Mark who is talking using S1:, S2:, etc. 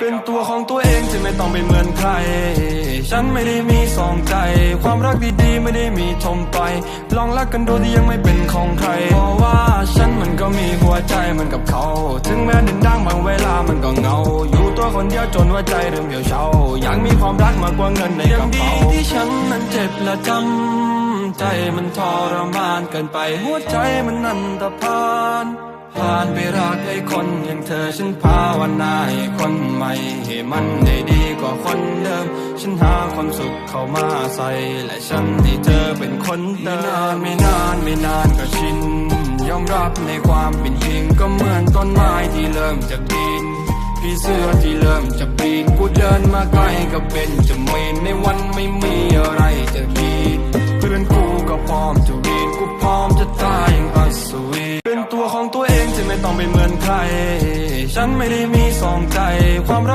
S1: เป็นตัวของตัวเองที่ไม่ต้องไปเหมือนใคร ฉันไม่ได้มีสองใจ ความรักดีๆไม่ได้มีทมไป ลองรักกันดูที่ยังไม่เป็นของใคร เพราะว่าฉันมันก็มีหัวใจเหมือนกับเขา ถึงแม้ดินดังบางเวลามันก็เงา อยู่ตัวคนเดียวจนหัวใจเริ่มเหี่ยวเฉาอยากมีความรักมากกว่าเงินในกระเป๋าที่ฉันนั้นเจ็บและจำใจมันทรมานเกินไป หัวใจมันนันตพาน ผ่านไปรักให้คนอย่างเธอฉันภาวนาให้คนใหม่ให้มันได้ดีกว่าคนเดิม ฉันหาความสุขเข้ามาใส่ และฉันให้เธอเป็นคนเดิมไม่นานไม่นานก็ชิน ยอมรับในความเป็นจริงก็เหมือนต้นไม้ที่เริ่มจากดินพี่เสื้อที่เริ่มจะปีนกูเดินมาใกล้ก็เป็นจะเมนในวันไม่มีอะไรจะกินเพื่อนกูก็พร้อมจะวีนกูพ ตัวของตัวเองที่ไม่ต้องไปเหมือนใคร ฉันไม่ได้มีสองใจความรัก